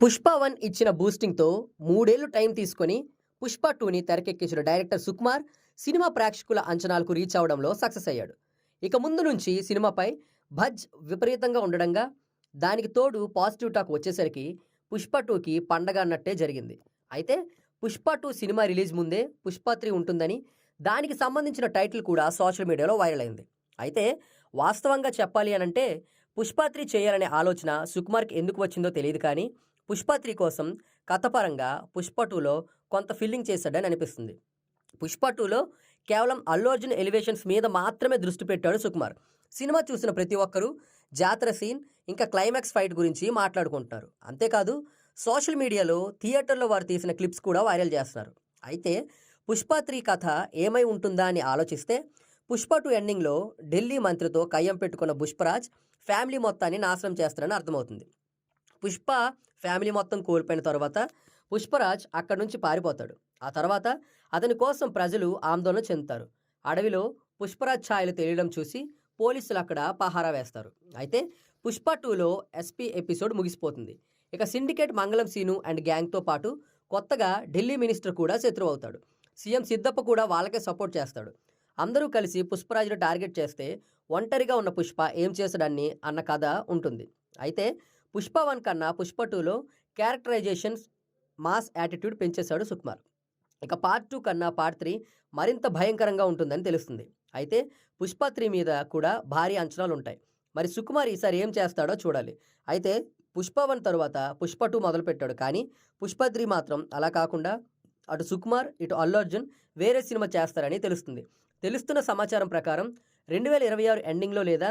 Pushpa one ఇచ్చిన బూస్టింగ్తో మూడేళ్ళు time తీసుకొని పుష్ప టూని తెరకెక్కించిన డైరెక్టర్ సుకుమార్ సినిమా ప్రేక్షకుల అంచనాలకు రీచ్ అవడంలో సక్సెస్ అయ్యాడు. ఇక ముందు నుంచి సినిమాపై భజ్ విపరీతంగా ఉండడంగా దానికి తోడు పాజిటివ్ టాక్ వచ్చేసరికి పుష్ప టూకి పండగ అన్నట్టే జరిగింది. అయితే పుష్ప టూ సినిమా రిలీజ్ ముందే పుష్ప త్రీ ఉంటుందని దానికి సంబంధించిన టైటిల్ కూడా సోషల్ మీడియాలో వైరల్ అయింది. అయితే వాస్తవంగా చెప్పాలి అనంటే పుష్ప త్రీ చేయాలనే ఆలోచన సుకుమార్కి ఎందుకు వచ్చిందో తెలియదు కానీ పుష్ప త్రీ కోసం కథపరంగా పుష్ప టూలో కొంత ఫిల్లింగ్ చేశాడని అనిపిస్తుంది. పుష్ప టూలో కేవలం అల్లు అర్జున్ ఎలివేషన్స్ మీద మాత్రమే దృష్టి పెట్టాడు సుకుమార్. సినిమా చూసిన ప్రతి ఒక్కరూ జాతర సీన్ ఇంకా క్లైమాక్స్ ఫైట్ గురించి మాట్లాడుకుంటున్నారు. అంతేకాదు సోషల్ మీడియాలో థియేటర్లో వారు తీసిన క్లిప్స్ కూడా వైరల్ చేస్తున్నారు. అయితే పుష్ప త్రీ కథ ఏమై ఉంటుందా అని ఆలోచిస్తే పుష్ప టూ ఎండింగ్లో ఢిల్లీ మంత్రితో కయ్యం పెట్టుకున్న పుష్పరాజ్ ఫ్యామిలీ మొత్తాన్ని నాశనం చేస్తారని అర్థమవుతుంది. పుష్ప ఫ్యామిలీ మొత్తం కోల్పోయిన తర్వాత పుష్పరాజ్ అక్కడి నుంచి పారిపోతాడు. ఆ తర్వాత అతని కోసం ప్రజలు ఆందోళన చెందుతారు. అడవిలో పుష్పరాజ్ ఛాయలు తెలియడం చూసి పోలీసులు అక్కడ పహారా వేస్తారు. అయితే పుష్ప టూలో ఎస్పీ ఎపిసోడ్ ముగిసిపోతుంది. ఇక సిండికేట్ మంగళం సీను అండ్ గ్యాంగ్తో పాటు కొత్తగా ఢిల్లీ మినిస్టర్ కూడా శత్రువు అవుతాడు. సీఎం సిద్ధప్ప కూడా వాళ్ళకే సపోర్ట్ చేస్తాడు. అందరూ కలిసి పుష్పరాజును టార్గెట్ చేస్తే ఒంటరిగా ఉన్న పుష్ప ఏం చేశాడని అన్న కథ ఉంటుంది. అయితే పుష్ప వన్ కన్నా పుష్ప టూలో క్యారెక్టరైజేషన్స్ మాస్ యాటిట్యూడ్ పెంచేశాడు సుకుమార్. ఇక పార్ట్ టూ కన్నా పార్ట్ త్రీ మరింత భయంకరంగా ఉంటుందని తెలుస్తుంది. అయితే పుష్ప త్రీ మీద కూడా భారీ అంచనాలు ఉంటాయి. మరి సుకుమార్ ఈసారి ఏం చేస్తాడో చూడాలి. అయితే పుష్ప వన్ తరువాత పుష్ప టూ మొదలుపెట్టాడు కానీ పుష్ప త్రీ మాత్రం అలా కాకుండా అటు సుకుమార్ ఇటు అల్లు అర్జున్ వేరే సినిమా చేస్తారని తెలుస్తుంది. తెలుస్తున్న సమాచారం ప్రకారం రెండు వేల ఇరవై ఆరు ఎండింగ్లో లేదా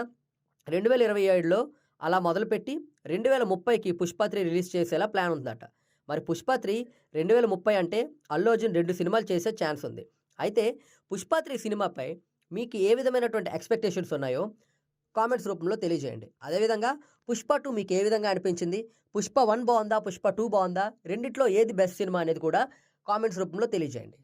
రెండు వేల ఇరవై ఏడులో అలా మొదలుపెట్టి రెండు వేల ముప్పైకి పుష్ప త్రీ రిలీజ్ చేసేలా ప్లాన్ ఉందట. మరి పుష్ప త్రీ రెండు వేల ముప్పై అంటే అల్లు అర్జున్ రెండు సినిమాలు చేసే ఛాన్స్ ఉంది. అయితే పుష్పత్రి సినిమాపై మీకు ఏ విధమైనటువంటి ఎక్స్పెక్టేషన్స్ ఉన్నాయో కామెంట్స్ రూపంలో తెలియజేయండి. అదేవిధంగా పుష్ప టూ మీకు ఏ విధంగా అనిపించింది? పుష్ప వన్ బాగుందా? పుష్ప టూ బాగుందా? రెండిట్లో ఏది బెస్ట్ సినిమా అనేది కూడా కామెంట్స్ రూపంలో తెలియజేయండి.